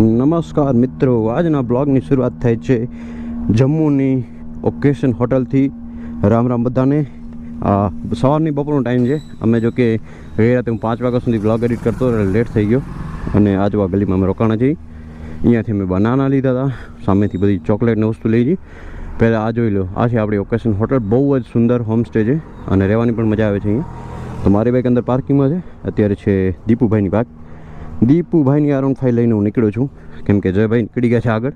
નમસ્કાર મિત્રો આજના બ્લોગની શરૂઆત થાય છે જમ્મુની ઓકેશન હોટલથી રામ રામ બધાને સવારની બપોરનો ટાઈમ છે અમે જો કે ગઈ રાતે હું પાંચ વાગ્યા સુધી બ્લોગ એડિટ કરતો લેટ થઈ ગયો અને આજુબા ગલીમાં અમે રોકાણા જઈ અહીંયાથી અમે બનાના લીધા હતા સામેથી બધી ચોકલેટની વસ્તુ લઈ જઈ પહેલાં આ જોઈ લો આ છે આપણી ઓકેશન હોટલ બહુ જ સુંદર હોમસ્ટે છે અને રહેવાની પણ મજા આવે છે અહીંયા તો મારી બાઈક અંદર પાર્કિંગમાં છે અત્યારે છે દીપુભાઈની બાઇક दीपू भाई आरोन फाइव लैने हूँ निकलो छूँ केम के जय भाई निकली गया है आग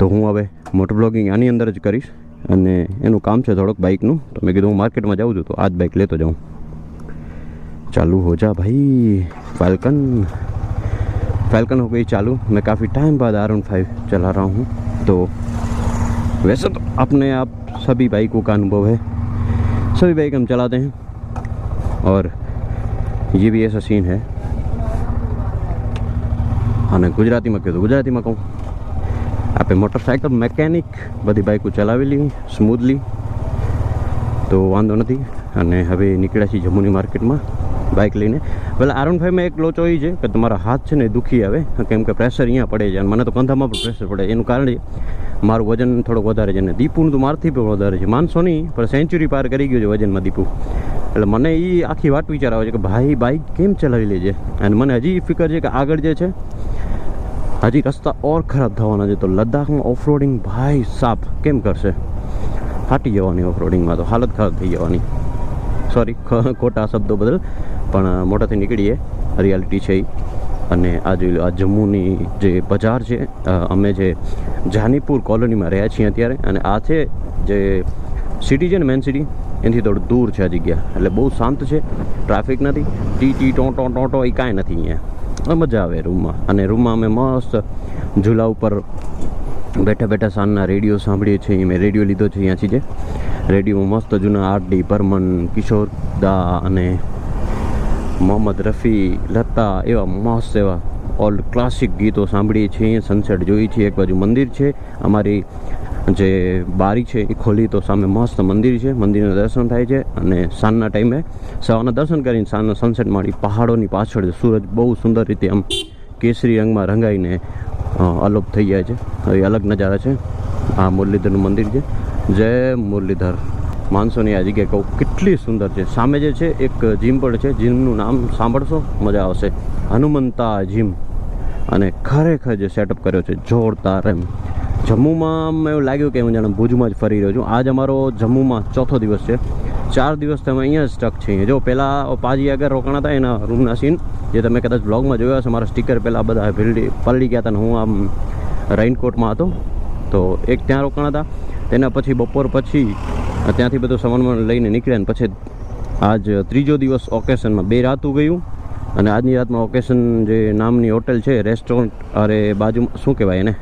तो हूँ हमें मोटर ब्लॉगिंग आनी अंदर ज करीश अनु काम है थोड़क बाइकन तो मैं कीधु हूँ मार्केट में जाऊँ तो आज बाइक ले तो जाऊँ चालू हो जा भाई फाल्कन फाल्कन हो गई चालू मैं काफ़ी टाइम बाद आर ओन फाइव चला रहा हूँ तो वैसे तो अपने आप सभी बाइकों का अनुभव है सभी बाइक हम चलाते हैं और ये भी ऐसा सीन है અને ગુજરાતીમાં કીધું ગુજરાતીમાં કહું આપણે મોટરસાઇકલ મેકેનિક બધી બાઇકો ચલાવેલી સ્મૂથલી તો વાંધો નથી અને હવે નીકળ્યા છીએ જમ્મુની માર્કેટમાં બાઇક લઈને પહેલાં આરોન ફાઈવમાં એક લોચો એ છે કે તમારા હાથ છે ને દુખી આવે કેમ કે પ્રેશર અહીંયા પડે છે અને મને તો કંધામાં પણ પ્રેશર પડે એનું કારણ છે મારું વજન થોડુંક વધારે છે અને દીપુનું તો મારથી પણ વધારે છે માનસો નહીં પણ સેન્ચુરી પાર કરી ગયું છે વજનમાં દીપુ એટલે મને એ આખી વાત વિચાર આવે છે કે ભાઈ બાઈક કેમ ચલાવી લે છે અને મને હજી ફિકર છે કે આગળ જે છે હજી રસ્તા ઓર ખરાબ થવાના છે તો લદ્દાખમાં ઓફરોડિંગ ભાઈ સાફ કેમ કરશે ફાટી જવાની ઓફરોડિંગમાં તો હાલત ખરાબ થઈ જવાની સોરી ખોટા શબ્દો બદલ પણ મોટાથી નીકળીએ રિયાલિટી છે અને આ જોઈ લો આ જમ્મુની જે બજાર છે અમે જે જાનીપુર કોલોનીમાં રહ્યા છીએ અત્યારે અને આ છે જે સિટી છે ને મેન સિટી એનાથી થોડું દૂર છે આ જગ્યા એટલે બહુ શાંત છે ટ્રાફિક નથી ટી ટી ટો ટો ટો ટો એ કાંઈ નથી અહીંયા મજા આવે રૂમમાં અને રૂમમાં અમે મસ્ત ઝૂલા ઉપર બેઠા બેઠા સાંજના રેડિયો સાંભળીએ છીએ મેં રેડિયો લીધો છે અહીંયાથી જે રેડિયોમાં મસ્ત જૂના આર ડી બર્મન કિશોર દા અને મોહમ્મદ રફી લતા એવા મસ્ત એવા ઓલ્ડ ક્લાસિક ગીતો સાંભળીએ છીએ સનસેટ જોઈએ છીએ એક બાજુ મંદિર છે અમારી જે બારી છે એ ખોલી તો સામે મસ્ત મંદિર છે મંદિરના દર્શન થાય છે અને સાંજના ટાઈમે સવારના દર્શન કરીને સાંજના સનસેટ માળી પહાડોની પાછળ સૂરજ બહુ સુંદર રીતે આમ કેસરી રંગમાં રંગાઈને અલોપ થઈ જાય છે એ અલગ નજારા છે આ મુરલીધરનું મંદિર છે જય મુરલીધર માણસોની આ જગ્યાએ કહું કેટલી સુંદર છે સામે જે છે એક જીમ પણ છે જીમનું નામ સાંભળશો મજા આવશે હનુમંતા જીમ અને ખરેખર જે સેટઅપ કર્યો છે જોરદાર એમ જમ્મુમાં મને એવું લાગ્યું કે હું જાણે ભુજમાં જ ફરી રહ્યો છું આજ અમારો જમ્મુમાં ચોથો દિવસ છે ચાર દિવસ તમે અહીંયા જ સ્ટક છીએ જો પહેલાં પાજી આગળ રોકાણા હતા એના રૂમના સીન જે તમે કદાચ બ્લોગમાં જોયા હશે મારા સ્ટીકર પહેલાં બધા ભીલડી પલડી ગયા હતા હું આમ રેઇનકોટમાં હતો તો એક ત્યાં રોકાણા હતા તેના પછી બપોર પછી ત્યાંથી બધું સામાન લઈને નીકળ્યા પછી આજ ત્રીજો દિવસ ઓકેશનમાં બે રાતું ગયું અને આજની રાતમાં ઓકેશન જે નામની હોટેલ છે રેસ્ટોરન્ટ અરે બાજુમાં શું કહેવાય એને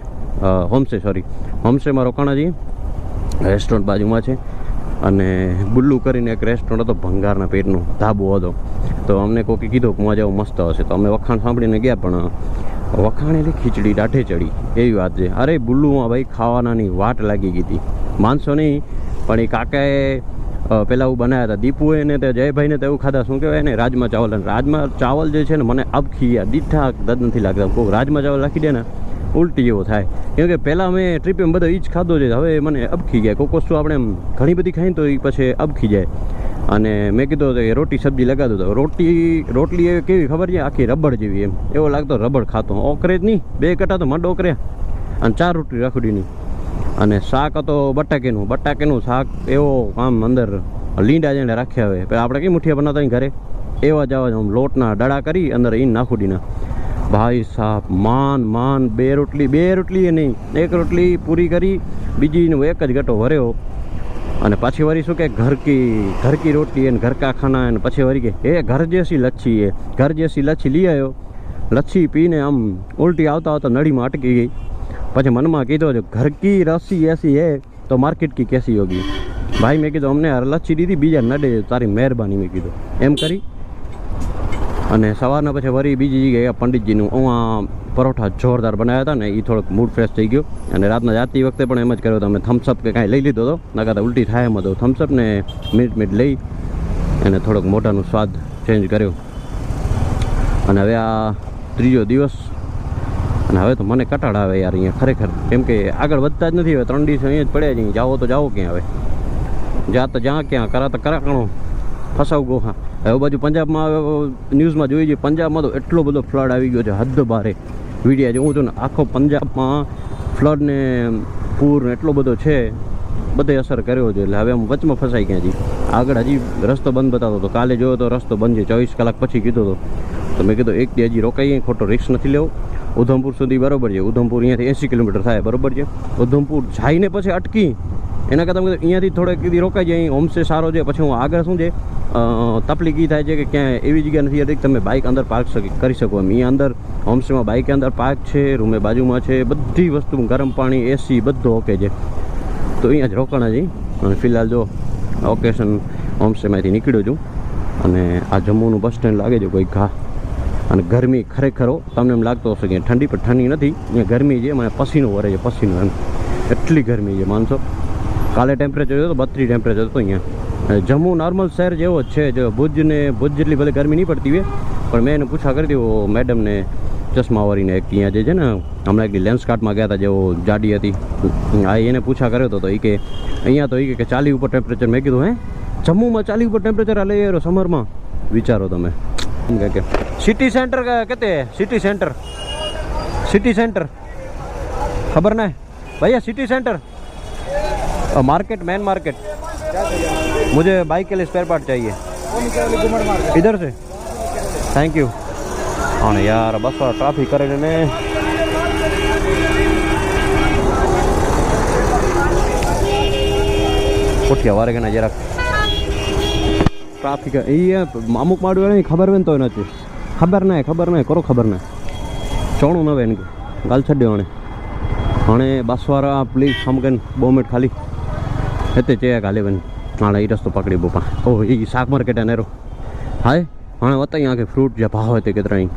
હોમસ્ટે સોરી હોમસ્ટેમાં રોકાણા જઈએ રેસ્ટોરન્ટ બાજુમાં છે અને બુલ્લુ કરીને એક રેસ્ટોરન્ટ હતો ભંગારના પેટનું ધાબો હતો તો અમને કોકે કીધું કે મજા મસ્ત હશે તો અમે વખાણ સાંભળીને ગયા પણ વખાણ વખાણેલી ખીચડી દાઢે ચડી એવી વાત છે અરે બુલ્લુમાં ભાઈ ખાવાનાની વાટ લાગી ગઈ હતી માનસો નહીં પણ એ કાકાએ પહેલાં એવું બનાવ્યા હતા દીપુએ ને તે જયભાઈને તો એવું ખાધા શું કહેવાય ને રાજમા ચાવલ અને રાજમા ચાવલ જે છે ને મને અબ ખીયા દીઠા દદ નથી લાગતા કોઈક રાજમા ચાવલ રાખી દે ને ઉલટી એવો થાય કેમ કે પહેલાં મેં ટ્રીપ એમ બધો એ જ ખાધો છે હવે મને અબખી જાય કોઈક વસ્તુ આપણે એમ ઘણી બધી ખાઈને તો એ પછી અબખી જાય અને મેં કીધું કે રોટી સબ્જી લગાડો તો રોટી રોટલી એ કેવી ખબર છે આખી રબડ જેવી એમ એવો લાગતો રબડ ખાતો ઓકરે જ નહીં બે કટા તો મંડ ઓકરે અને ચાર રોટલી રાખડીની અને શાક હતો બટાકેનું બટાકેનું શાક એવો આમ અંદર લીંડા જેને રાખ્યા હોય આપણે કઈ મુઠિયા બનાવતા ઘરે એવા જ આવા આમ લોટના ડળા કરી અંદર ઈન નાખુડીના ભાઈ સાહેબ માન માન બે રોટલી બે રોટલી એ નહીં એક રોટલી પૂરી કરી બીજીનો એક જ ગટો ભર્યો અને પાછી વળી શું કે ઘરકી ઘરકી રોટલી એને ઘરકા ખાના એને પછી વળી કે એ ઘર જેસી લચ્છી એ ઘર જેસી લચ્છી લઈ આવ્યો લચ્છી પીને આમ ઉલટી આવતા આવતા નળીમાં અટકી ગઈ પછી મનમાં કીધો છે ઘરકી રસી એસી હે તો માર્કેટ કી કેસી હોગી ભાઈ મેં કીધું અમને લચ્છી દીધી બીજા નડે તારી મહેરબાની મેં કીધું એમ કરી અને સવારના પછી વરી બીજી જગ્યાએ પંડિતજીનું ઉવા પરોઠા જોરદાર બનાવ્યા હતા ને એ થોડોક મૂડ ફ્રેશ થઈ ગયો અને રાતના જાતી વખતે પણ એમ જ કર્યો હતો અમે થમ્સઅપ કે કાંઈ લઈ લીધો હતો નકાતા ઉલટી થાય એમ હતો થમ્સઅપને મિનિટ મિનિટ લઈ અને થોડોક મોટાનું સ્વાદ ચેન્જ કર્યો અને હવે આ ત્રીજો દિવસ અને હવે તો મને કટાળ આવે યાર અહીંયા ખરેખર કેમ કે આગળ વધતા જ નથી હવે ત્રણ દિવસ અહીંયા જ પડ્યા જ જાઓ તો જાઓ ક્યાં હવે જા તો જ્યાં ક્યાં કરા તો કરાકણો ફસાવ ગો હા હવે બાજુ પંજાબમાં ન્યૂઝમાં જોઈએ છીએ પંજાબમાં તો એટલો બધો ફ્લડ આવી ગયો છે હદ બારે વિડીયા જોઉં છું ને આખો પંજાબમાં ફ્લડને પૂર એટલો બધો છે બધે અસર કર્યો છે એટલે હવે આમ વચમાં ફસાઈ ગયા છીએ આગળ હજી રસ્તો બંધ બતાવતો હતો કાલે જોયો તો રસ્તો બંધ છે ચોવીસ કલાક પછી કીધો હતો તો મેં કીધું એક હજી રોકાઈએ ખોટો રિક્ષ નથી લેવો ઉધમપુર સુધી બરાબર છે ઉધમપુર અહીંયાથી એંસી કિલોમીટર થાય બરાબર છે ઉધમપુર જઈને પછી અટકી એના કરતાં અહીંયાથી થોડેક કીધી રોકાઈ જાય અહીં હોમસ્ટે સારો છે પછી હું આગળ શું છે તકલીફ એ થાય છે કે ક્યાંય એવી જગ્યા નથી હતી તમે બાઇક અંદર પાર્ક કરી શકો એમ અહીંયા અંદર હોમસ્ટેમાં બાઇક અંદર પાર્ક છે રૂમે બાજુમાં છે બધી વસ્તુ ગરમ પાણી એસી બધું ઓકે છે તો અહીંયા જ રોકાણ જ અને ફિલહાલ જો ઓકેશન હોમસ્ટેમાંથી નીકળ્યો છું અને આ જમ્મુનું બસ સ્ટેન્ડ લાગે છે કોઈ ઘા અને ગરમી ખરેખર તમને એમ લાગતો હશે કે ઠંડી પણ ઠંડી નથી અહીંયા ગરમી છે મને પસીનો વરે છે પસીનો એમ એટલી ગરમી છે માનસો કાલે ટેમ્પરેચર તો બત્રી ટેમ્પરેચર હતો અહીંયા જમ્મુ નોર્મલ શહેર જેવો જ છે જો ભુજને ભુજ જેટલી ભલે ગરમી નહીં પડતી હોય પણ મેં એને પૂછા કરી દીધો મેડમને ચશ્માવાળીને એક ત્યાં જે છે ને હમણાં એક લેન્સકાર્ટમાં ગયા હતા જેવો જાડી હતી હા એને પૂછા કર્યો હતો તો એ કે અહીંયા તો એ કે ચાલી ઉપર ટેમ્પરેચર મેં કીધું હે જમ્મુમાં ચાલી ઉપર ટેમ્પરેચર હાલે યાર સમરમાં વિચારો તમે કે સિટી સેન્ટર કેતે સિટી સેન્ટર સિટી સેન્ટર ખબર ના ભૈયા city centre market main market मुझे बाइक के लिए स्पेयर पार्ट चाहिए इधर से थैंक यू हाँ यार बस थोड़ा ट्रैफिक कर इन्होंने ખોટી વારે કે જરાક ટ્રાફિક એ અમુક માડું એને ખબર હોય ને તો નથી ખબર ના ખબર ના કરો ખબર ના ચોણું નવે એને ગાલ છડ્યો હણે હણે બાસવારા પ્લીઝ સમગન બહુ મિનિટ ખાલી એટલે ચેક હાલે બની નાળા એ રસ્તો પકડી બોપા ઓ એ શાક માર્કેટ નેરો હાય હાણે વતાઈ આંખે ફ્રૂટ જે ભાવ હોય તે કે ત્રણ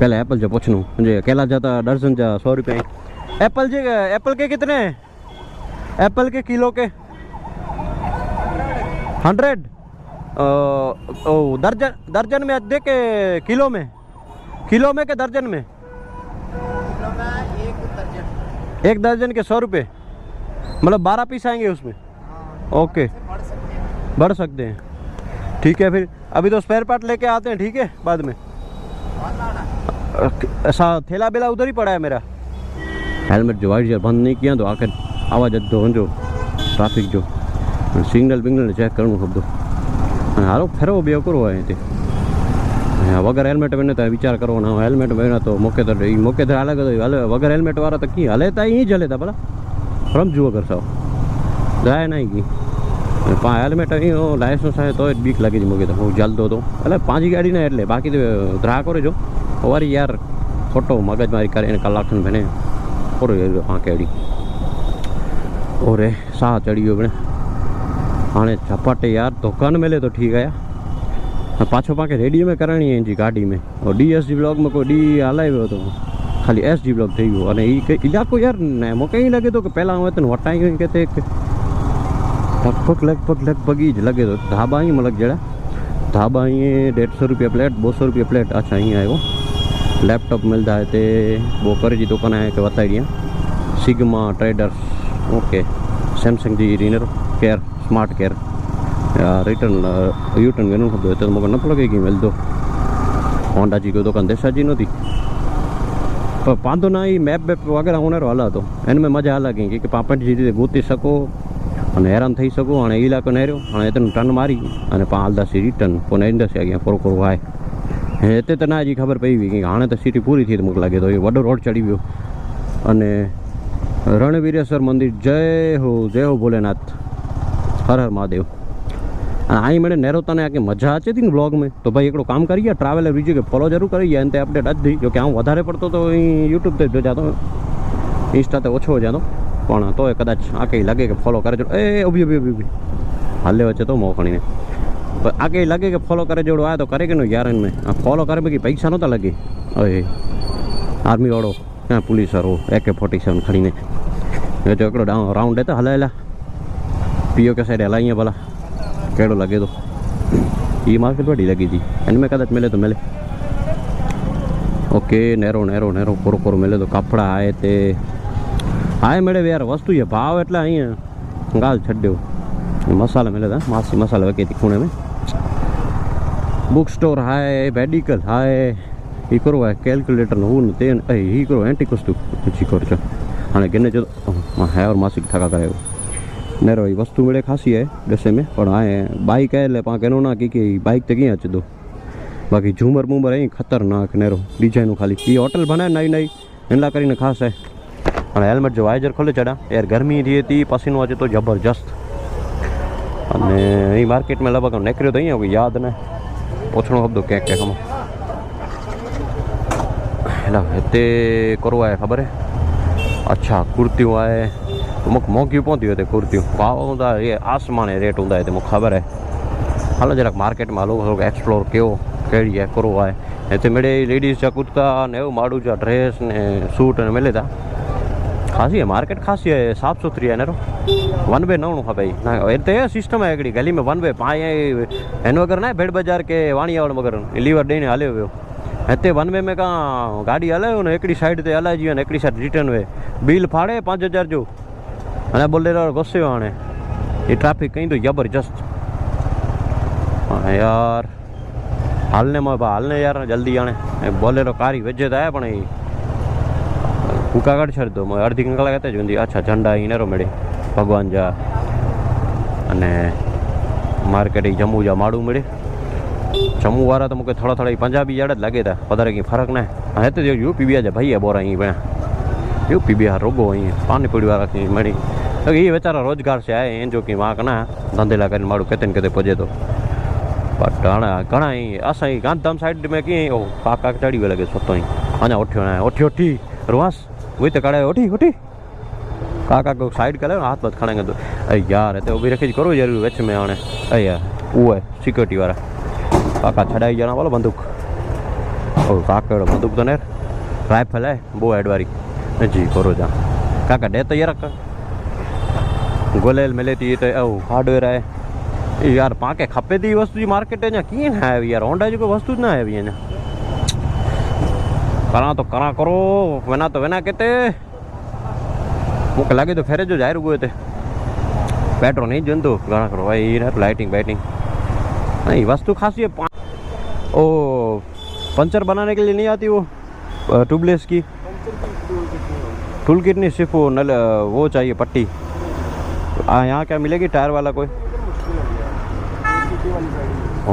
पहले एप्पल जो पूछनू जी केला जाता दर्जन जा सौ रुपये एप्पल जी एप्पल के कितने एप्पल के किलो के हंड्रेड दर्जन दर्जन में अद्धे के किलो में किलो में के दर्जन में एक दर्जन के सौ रुपये मतलब बारह पीस आएंगे उसमें ओके बढ़ सकते हैं ठीक है फिर अभी तो स्पेयर पार्ट लेके आते हैं ठीक है बाद में ऐसा थैला बेला उधर ही पड़ा है मेरा हेलमेट जो वाइट बंद नहीं किया तो आकर आवाज दो जो ટ્રાફિક જો સિગ્નલ બિગ્નલ ચેક કરવું શબ્દો અને હારો ફેરવો બે કરવો અહીંથી વગર હેલ્મેટ પહેરને તો વિચાર કરવો ના હોય હેલ્મેટ પહેરે તો મોકે તો એ મોકે તો અલગ વગર હેલ્મેટવાળા તો કી હલે તા એ જ હલે તા પેલા રમજુ વગર સાવ જાય નહીં ગઈ પણ હેલ્મેટ અહીં લાયસન્સ આવે તો જ બીક લાગી જ મૂકી તો હું જલ્દો હતો એટલે પાંચ ગાડી ના એટલે બાકી તો ધ્રાકો રહેજો વારી યાર ખોટો મગજમારી કરીને કલાક ભણે ખોટું રહ્યો પાંખે અડી ઓરે સા यार दुकान मिले तो ठीक आया पाछ पाणखे रेडियो में करणी है जी गाॾी में ऐं डी एस जी ब्लॉग में को डी हलाए वियो अथऊं ख़ाली एस जी ब्लॉग थी वियो अने हीउ यार न मूंखे ईअं लॻे थो की पहिला हुअं त वटायूं લગભગ લગભગ લગભગ એ જ લાગે તો ધાબા અહીં મલક જડા ધાબા અહીં દેઢસો રૂપિયા પ્લેટ બસો રૂપિયા પ્લેટ અચ્છા અહીં આવ્યો લેપટોપ મળતા તે બહુ કરજી દુકાન આવે કે બતાવી રહ્યા સિગમા ટ્રેડર્સ ઓકે સેમસંગ જી રીનર care smart care return U turn ગેનું હતું એટલે મગર ન લગે કે મળતો હોન્ડાજી કોઈ દુકાન દેસાજી નહોતી પણ વાંધો ના એ મેપ બેપ વગેરે હું હાલ હતો એને મેં મજા હાલા કે પાપણ જે રીતે ગોતી શકો અને હેરાન થઈ શકું અને ઇલાકો નેર્યો અને એતન ટન મારી અને પાંચ હાલદાસી રિટર્ન પોને ઇન્ડસ્ટ્રી આગળ ફોરો કરો હાય એતે તો ના હજી ખબર પડી કે હાણે તો સિટી પૂરી થઈ મૂક લાગે તો એ વડો રોડ ચડી ગયો અને રણવીરેશ્વર મંદિર જય હો જય હો ભોલેનાથ હર હર મહાદેવ અને અહીં મને નેરો તને આખી મજા આવે હતી ને બ્લોગમાં તો ભાઈ એકડું કામ કરીએ ટ્રાવેલર બીજું કે ફોલો જરૂર કરીએ અને તે અપડેટ જ દઈ જો કે હું વધારે પડતો તો યુટ્યુબ તો જાતો ઇન્સ્ટા તો ઓછો જાતો પણ તોય કદાચ આ કંઈ લાગે કે ફોલો કરે જોડો એ ઊભી ઊભી ઊભી હાલે વચ્ચે તો મોખણીને તો આ કંઈ લાગે કે ફોલો કરે જોડો આ તો કરે કે નું યાર મેં આ ફોલો કરે બાકી પૈસા નહોતા લાગી હવે આર્મીવાળો ક્યાં પોલીસરો એકે ફોર્ટી સેવન ખડીને એ તો એકડો રાઉન્ડ હતો હલાયેલા પીઓ કે સાઈડ હલા અહીંયા ભલા કેડો લાગે તો એ માર્કેટ વડી લાગી હતી એને મેં કદાચ મેલે તો મેલે ઓકે નેરો નેરો નેરો કોરો કોરો મેલે તો કાપડા આયે તે હા મેડમ યાર વસ્તુ છે ભાવ એટલા અહીંયા ગાલ છડ્યો મસાલા મળે હતા માસી મસાલા વગેરે ખૂણે મેં બુક સ્ટોર હાય મેડિકલ હાય એ કરો આ કેલ્ક્યુલેટર હું તે એ કરો એન્ટી વસ્તુ પછી કરજો અને ગેને જો હાયર માસિક ઠાકા કરે નેરો એ વસ્તુ મળે ખાસી હે દસે મેં પણ આ બાઇક હે એટલે પાંક એનો ના કે બાઇક તો ક્યાં ચદો બાકી ઝુમર મુમર અહીં ખતરનાક નેરો ડિઝાઇનનું ખાલી એ હોટલ બનાવે નહીં નહીં એટલા કરીને ખાસ હે અને હેલ્મેટ જો વાઇજર ખોલે ચડ્યા યાર ગરમી દી હતી પસીનો આવે તો જબરજસ્ત અને એ બજાર મે લગભગ નેક કર્યું તો યાદ ન પછણું શબ્દ કે કેમ હે નામ હેતે કોરવા હે ખબર હે અચ્છા কুরતી હોય તમક મોક કી પોતી હોય તે কুরતી પાવા ઉંતા આસમાને રેટ ઉંતા તે મુ ખબર હે હાલો જરાક માર્કેટ માં હાલો થોગો એક્સપ્લોર કર્યો કેડી હે કોરવા હે હેતે મેડે લેડીઝ ચા કુર્તા ને એવું માડુ જો ડ્રેસ ને સૂટ ને મેલેતા ಖಾಸಿ ಮಾರ್ಕೆಟ್ ಖಾಸಿ ಸಾಫ್ ಸುಥರಿ ಏನಾರು वन वे ना होना भाई ना इतने सिस्टम है हिकिड़ी गली में वन वे पाए हिन वगैरह ना भेड़ बाज़ार के वाणिया वगैरह लीवर ॾेई हलियो वियो वन वे में का गाड़ी हलायो न हिकिड़ी साइड ते हलाइजी वञे साइड रिटर्न वे बिल फाड़े पाँच हज़ार जो हाणे बोलेरो गुस्से वियो हाणे हीअ ट्रैफिक कई ज़बरदस्त यार हालने में भाउ यार जल्दी हाणे बोलेरो कारी विझे त आहे पण કુકાગઢ છરદો અડધી કલાક હતા જ ઊંધી અચ્છા ઝંડા અહીં નરો મળે ભગવાન જા અને માર્કેટ જમ્મુ જા માડું મળે જમ્મુ વાળા તો મૂકે થોડા થોડા પંજાબી જાડ જ લાગે હતા વધારે કંઈ ફરક ના હે તો જો પીબીયા જા ભાઈ બોરા અહીં પણ યુ પીબીયા રોગો અહીં પાણીપુરી વાળા કંઈ મળી એ વેચારા રોજગાર છે આ એ જો કંઈ વાંક ના ધંધેલા કરીને મારું કેતે ને કેતે પજે તો બટ ઘણા ઘણા અહીં અસાં ગાંધીધામ સાઈડ મેં કઈ કાકા ચડી ગયો લાગે સતો અહીં અને ઓઠ્યો ના ઓઠ્યો ઠી રોવાસ वही तो खड़ा उठी उठी काका को साइड कर हाथ पाथ खड़ेंगे तो अरे यार तो भी रखी करो जरूर विच में आने अरे वो है सिक्योरिटी वाला काका छड़ाई जाना वाला बंदूक और काका बंदूक तो नहीं राइफल है वो हेड वाली जी करो जा काका डे तो ये रख गोलेल मिले थी तो ओ हार्डवेयर है यार पाके खपे थी वस्तु जी मार्केट में कीअं न आहे यार होंडा जी को वस्तु न आहे अञा करा तो करा करो વેના तो વેના कहते लगे तो फेरे जो जाए જાહેર थे पेट्रोल नहीं जन तो ઘણા करो भाई लाइटिंग बैटिंग नहीं वस्तु खासी है पा... ओ पंचर बनाने के लिए नहीं आती वो ट्यूबलेस की टूल किट नहीं सिर्फ वो नल वो चाहिए पट्टी यहाँ क्या मिलेगी टायर वाला कोई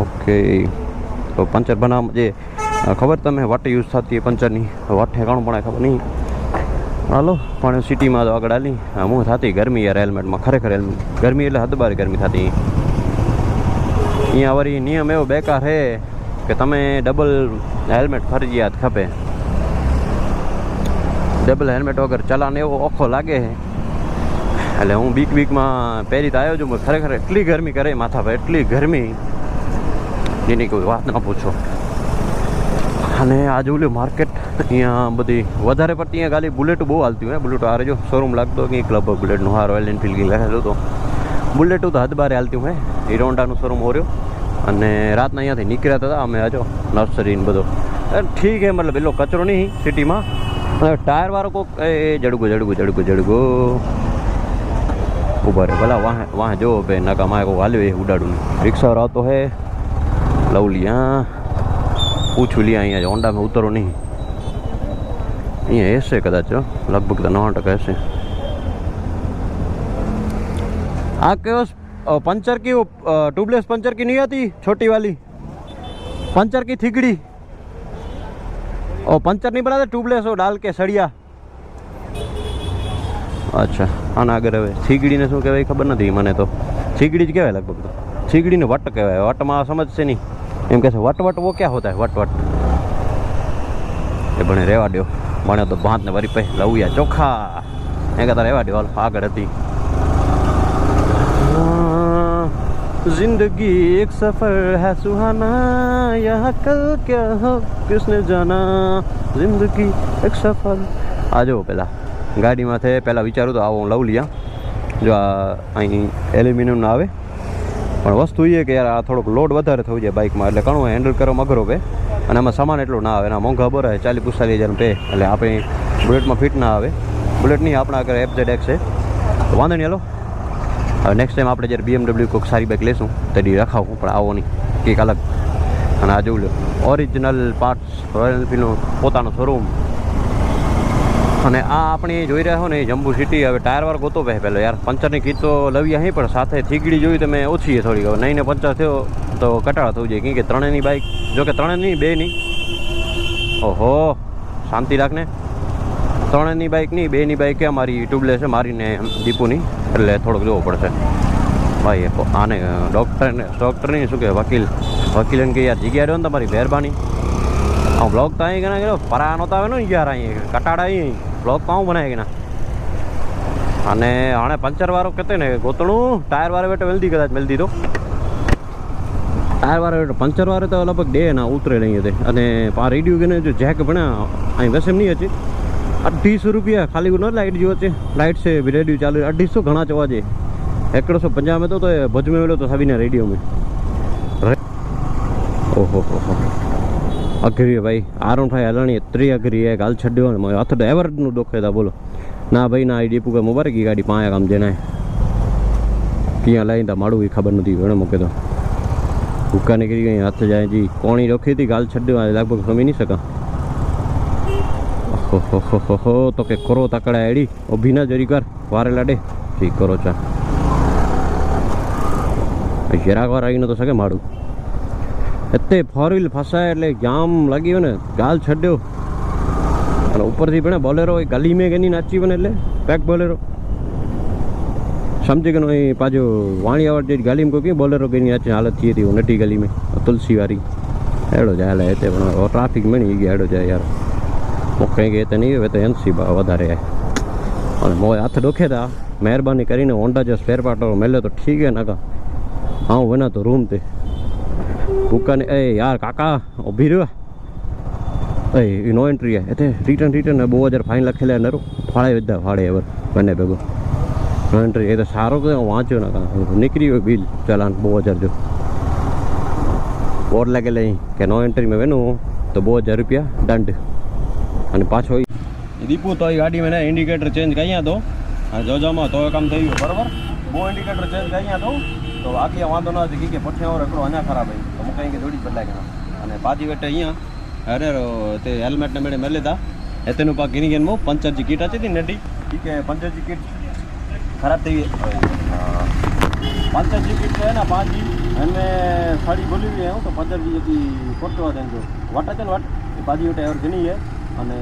ओके तो पंचर बना मुझे ખબર તમે વાટ યુઝ થતી પંચરની વાટ ઠેકાણું પણ ખબર નહીં હાલો પણ સિટીમાં તો આગળ હાલી હું થતી ગરમી યાર હેલ્મેટમાં ખરેખર હેલ્મેટ ગરમી એટલે હદબાર ગરમી થતી અહીંયા વળી નિયમ એવો બેકાર છે કે તમે ડબલ હેલ્મેટ ફરજિયાત ખપે ડબલ હેલ્મેટ વગર ચલાન એવો ઓખો લાગે છે એટલે હું બીક બીકમાં પહેરી તો આવ્યો છું ખરેખર એટલી ગરમી કરે માથા પર એટલી ગરમી જેની કોઈ વાત ન પૂછો અને આજે ઓલું માર્કેટ અહીંયા બધી વધારે પડતી અહીંયા ખાલી બુલેટ બહુ હાલતી હોય બુલેટ હારે જો શોરૂમ લાગતો કે ક્લબ બુલેટનું હા રોયલ એન્ફિલ્ડ લખેલું તો બુલેટો તો હદ બારે હાલતી હોય હીરોન્ડાનું શોરૂમ હોર્યો અને રાતના અહીંયાથી નીકળ્યા હતા અમે આજો નર્સરીને બધો ઠીક છે મતલબ એટલો કચરો નહીં સિટીમાં ટાયરવાળો કોક એ જડગું જડગું જડગું જડગું ઊભા રે ભલા વાહ વાહ જો ભાઈ નકામ આયો હાલ્યો એ ઉડાડું રિક્ષા આવતો હે લવલી હા પૂછ્યું લે અહીંયા હોન્ડામાં ઉતરો નહીં અહીંયા હશે કદાચ લગભગ તો નવ ટકા હશે આ કયો પંચર કી ટ્યુબલેસ પંચર કી નહીં હતી છોટી વાલી પંચર કી થીગડી ઓ પંચર નહીં બનાતા ટ્યુબલેસ ઓ ડાલ કે સળિયા અચ્છા આના આગળ હવે થીગડીને શું કહેવાય ખબર નથી મને તો થીગડી જ કહેવાય લગભગ તો થીગડીને વટ કહેવાય વટમાં સમજશે નહીં કે કે સવટ વટ વો કે હોતા હૈ વટ વટ એ ભણે રેવાડ્યો ભણે તો બાંધ ને વરી પે લઉયા ચોખા એ કે તર રેવાડ્યો હાલ પાગડતી જીંદગી એક સફર હે સુહાના યહ કલ કેહ કો કિસે જાના જીંદગી એક સફર આજો પેલા ગાડી માથે પેલા વિચારું તો આવો લઉ લિયા જો આ એલ્યુમિનિયમ ના આવે પણ વસ્તુ એ કે યાર આ થોડોક લોડ વધારે થયું છે બાઇકમાં એટલે ઘણું હેન્ડલ કરવામાં અઘરો પે અને આમાં સામાન એટલો ના આવે એના મોંઘા ભરાય ચાલી પિસ્તાલીસ હજારનું પે એટલે આપણી બુલેટમાં ફિટ ના આવે બુલેટ નહીં આપણા આગળ એફ ઝેડ એક્સ છે તો વાંધો નહીં હલો હવે નેક્સ્ટ ટાઈમ આપણે જ્યારે બીએમડબલ્યુ કોઈક સારી બાઇક લેશું તેની રખાવું પણ આવો નહીં કંઈક અલગ અને આ જોઉં લો ઓરિજિનલ પાર્ટ્સ રોયલ એન્ફિલ્ડનું પોતાનું શોરૂમ અને આ આપણે જોઈ રહ્યા હો ને જમ્બુ સિટી હવે ટાયરવાર ગોતો પહે પહેલો યાર પંચરની કીટ તો લવી અહીં પણ સાથે થીગડી જોઈ મેં ઓછી થોડી હવે નહીં ને પંચર થયો તો કટાળો થવું જોઈએ કેમ કે ત્રણેયની બાઇક જોકે કે ત્રણેયની બે નહીં ઓહો શાંતિ રાખને ત્રણેયની બાઇક નહીં બેની બાઇકે અમારી ટ્યુબલે છે મારીને દીપુની એટલે થોડોક જોવો પડશે ભાઈ આને ડૉક્ટરને ડૉક્ટરની શું કે વકીલ વકીલને કે યાર જગ્યા રહ્યો ને તમારી મહેરબાની આ બ્લોગ તો અહીં ઘણા પરા નહોતા આવે ને યાર અહીં કટાડા અહીં બ્લોક પાઉં બનાવી ના અને હાણે પંચરવાળો કહેતો ને ગોતણું ટાયરવાળો બેટો વેલદી કદાચ મેલ દીધો ટાયરવાળો બેટો પંચરવાળો તો લગભગ ડે ના ઉતરે નહીં હતી અને પા રેડિયો કે જો જેક ભણ્યા અહીં વસેમ નહીં હતી અઢીસો રૂપિયા ખાલી ન લાઇટ જોવો છે લાઇટ છે રેડિયો ચાલુ અઢીસો ઘણા જોવા છે એકડસો પંજાબ હતો તો એ ભજમે મેળ્યો તો સાબીને રેડિયો મેં ઓહો હો અઘરી ભાઈ આરુણભાઈ હલાણી ત્રી અઘરી એક હાલ છડ્યો હાથ ડ્રાઈવરનું દુઃખ હતા બોલો ના ભાઈ ના એ ડીપુ કે મુબારકી ગાડી પાંચ કામ જેના ક્યાં લઈને તા માડું એ ખબર નથી ઘણો મૂકે તો ભૂકા નીકળી ગઈ હાથ જાય જી કોણી રોકી હતી ગાલ છડ્યો લગભગ સમય નહીં શકા ઓહો તો કે કરો તકડા એડી ઊભી ના જરી કર વારે લાડે ઠીક કરો ચા જરાક વાર આવી નતો શકે માડું એટલે ફોર વ્હીલ ફસાય એટલે જામ લાગ્યો ને ગાલ છડ્યો અને ઉપરથી પણ બોલેરો એ ગલી મેં ગની નાચી બને એટલે પેક બોલેરો સમજી ગયો એ પાછો વાણિયાવાડ જે ગલીમાં કોઈ બોલેરો ગઈ અચે હાલત થઈ હતી નટી ગલીમાં તુલસી વાળી એડો જાય હાલે તે પણ ટ્રાફિક મળી ગયા એડો જાય યાર હું કંઈ ગઈ તો નહીં હવે તો એનસી વધારે અને મોય હાથ ડોખે તા મહેરબાની કરીને હોન્ડા જે સ્પેર પાર્ટો મેલ્યો તો ઠીક હે નાકા આવું એના તો રૂમ તે કુકાને એ યાર કાકા ઊભી રહ્યો એ નો એન્ટ્રી એ તે રિટર્ન રિટર્ન બહુ હજાર ફાઇન લખેલા નરું ફાળે બધા ફાળે એવર બંને ભેગો નો એન્ટ્રી એ તો સારો કે વાંચ્યો ના કાં નીકળી ગયો બિલ ચલાન બહુ હજાર જો બોર્ડ લાગેલા કે નો એન્ટ્રીમાં વેનું તો બહુ હજાર રૂપિયા દંડ અને પાછો દીપુ તો એ ગાડીમાં ઇન્ડિકેટર ચેન્જ કર્યા તો અને જોજોમાં તો કામ થઈ ગયું બરાબર બહુ ઇન્ડિકેટર ચેન્જ કર્યા તો તો આખી વાંધો ન હતી કે પઠિયાઓ રખડો અહીંયા ખરાબ આવી કંઈક થોડી પડાય કે અને પાદી વેટે અહીં અરે ઓ તે હેલ્મેટ મેડે મેલેતા એતે નું પા કિની કે મો પંચરજી કી ટાચી તી નડી કે પંચરજી કી ટ ખરાબ થઈ આ પંચરજી કી તો એના પાદી અને સાડી બોલીવી હે તો પંચરજી કી પોટવા દેજો વાટા ચાન વાટ પાદી ઓટે ઓર ઘણી હે અને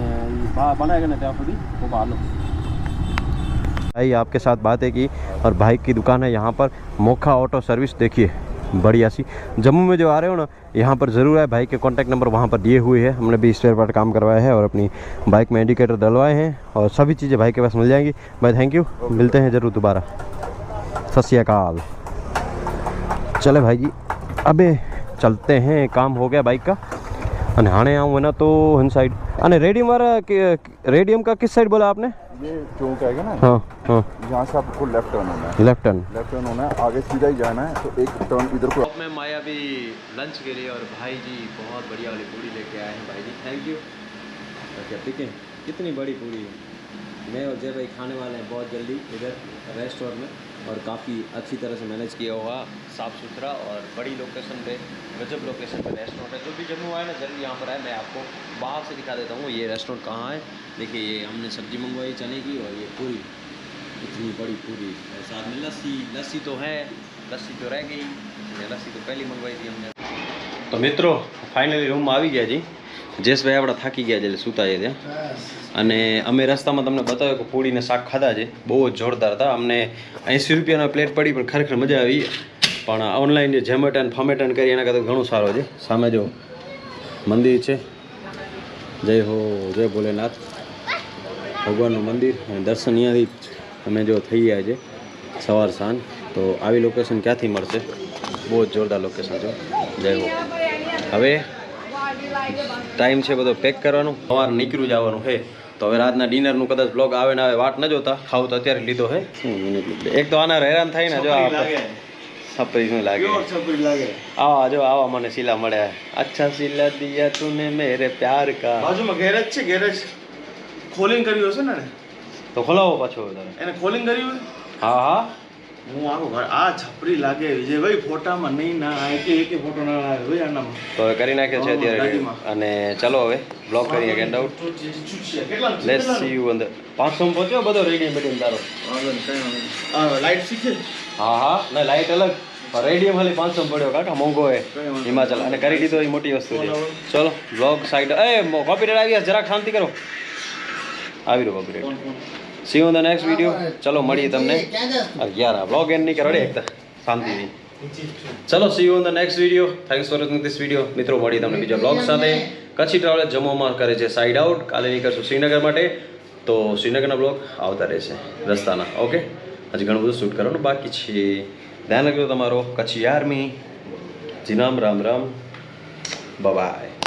આ પાણે કે ને તે આપડી ઓ બાલ્લો ભાઈ આપકે સાથ બાતે કી ઓર બાઈક કી દુકાન હે યહા પર મોખા ઓટો સર્વિસ દેખીએ बढ़िया सी जम्मू में जो आ रहे हो ना यहाँ पर ज़रूर है भाई के कॉन्टैक्ट नंबर वहाँ पर दिए हुए हैं हमने भी स्पेयर पार्ट काम करवाया है और अपनी बाइक में इंडिकेटर डलवाए हैं और सभी चीज़ें भाई के पास मिल जाएंगी भाई थैंक यू मिलते हैं ज़रूर दोबारा सत श्रीकाल चले भाई जी अबे चलते हैं काम हो गया बाइक का अने हाँ आऊँ है ना तो हन साइड अने रेडियम वाला रेडियम का किस साइड बोला आपने ये चौक आएगा ना हाँ यहाँ से आपको लेफ्ट टर्न होना है लेफ्ट टर्न लेफ्ट टर्न होना है आगे सीधा ही जाना है तो एक टर्न इधर को मैं माया भी लंच के लिए और भाई जी बहुत बढ़िया वाली पूरी लेके आए हैं भाई जी थैंक अच्छा, यू कितनी बड़ी पूरी है मैं और जय भाई खाने वाले हैं बहुत जल्दी इधर रेस्टोरेंट में और काफ़ी अच्छी तरह से मैनेज किया हुआ साफ़ सुथरा और बड़ी लोकेशन पे गजब लोकेशन पे रेस्टोरेंट है जो भी जम्मू आए ना जल्दी यहाँ पर आए मैं आपको बाहर से दिखा देता हूँ ये रेस्टोरेंट कहाँ है देखिए ये हमने सब्ज़ी मंगवाई चने की और ये पूरी इतनी बड़ी पूरी साथ में लस्सी लस्सी तो है लस्सी तो रह गई लस्सी तो पहले मंगवाई थी हमने तो मित्रों फाइनली रूम में आ गया जी જેશભાઈ આપણા થાકી ગયા છે એટલે સૂતા છે ત્યાં અને અમે રસ્તામાં તમને બતાવ્યું કે પૂડીને શાક ખાધા છે બહુ જ જોરદાર હતા અમને એંસી રૂપિયાનો પ્લેટ પડી પણ ખરેખર મજા આવી પણ ઓનલાઈન જે ઝેમેટન ફમેટન કરી એના કરતાં ઘણું સારું છે સામે જો મંદિર છે જય હો જય ભોલેનાથ ભગવાનનું મંદિર અને દર્શન અહીંયાથી અમે જો થઈ ગયા છે સવાર સાંજ તો આવી લોકેશન ક્યાંથી મળશે બહુ જ જોરદાર લોકેશન છે જય હો હવે ટાઈમ છે બધો પેક કરવાનો સવાર નીકળ્યું જવાનું હે તો હવે રાતના ડિનર નું કદાચ બ્લોગ આવે ને આવે વાટ ન જોતા ખાવ તો અત્યારે લીધો હે એક તો આના હેરાન થાય ને જો લાગે આવા જો આવા મને શીલા મળ્યા અચ્છા શીલા દિયા તુને મેરે પ્યાર કા બાજુમાં ગેરેજ છે ગેરેજ ખોલિંગ કર્યું હશે ને તો ખોલાવો પાછો એને ખોલિંગ કર્યું હા હા હું આખું ઘર આ છપરી લાગે વિજયભાઈ ફોટામાં નહીં ના આ એકે એકે ફોટો ના આવે ભાઈ આનામાં તો હવે કરી નાખ્યો છે અત્યારે અને ચાલો હવે બ્લોક કરીએ કે આઉટ લેટ્સ સી યુ અંદર પાંચસો માં પહોંચ્યો બધો રેડિયમ બેડિયમ તારો લાઈટ શીખે હા હા ના લાઈટ અલગ રેડિયમ ખાલી પાંચસો પડ્યો કાકા મોંઘો એ હિમાચલ અને કરી દીધો એ મોટી વસ્તુ છે ચલો બ્લોગ સાઈડ એ કોપીરાઈટ આવી જરાક શાંતિ કરો આવી રહ્યો copy copyright see on the next video ચલો મળીએ તમને અગિયાર બ્લોગ એન્ડ નહીં કે રડે એકતા શાંતિથી ચલો see on the next video thanks for watching this video મિત્રો મળીએ તમને બીજા બ્લોગ સાથે કચ્છી ટ્રાવેલ જમ્મુમાં કરે છે સાઇડ આઉટ કાલે નીકળશું શ્રીનગર માટે તો શ્રીનગરના બ્લોગ આવતા રહેશે રસ્તાના ઓકે હજી ઘણું બધું શૂટ કરવાનું બાકી છે ધ્યાન રાખજો તમારો કચ્છી આર્મી જીનામ રામ રામ બબાય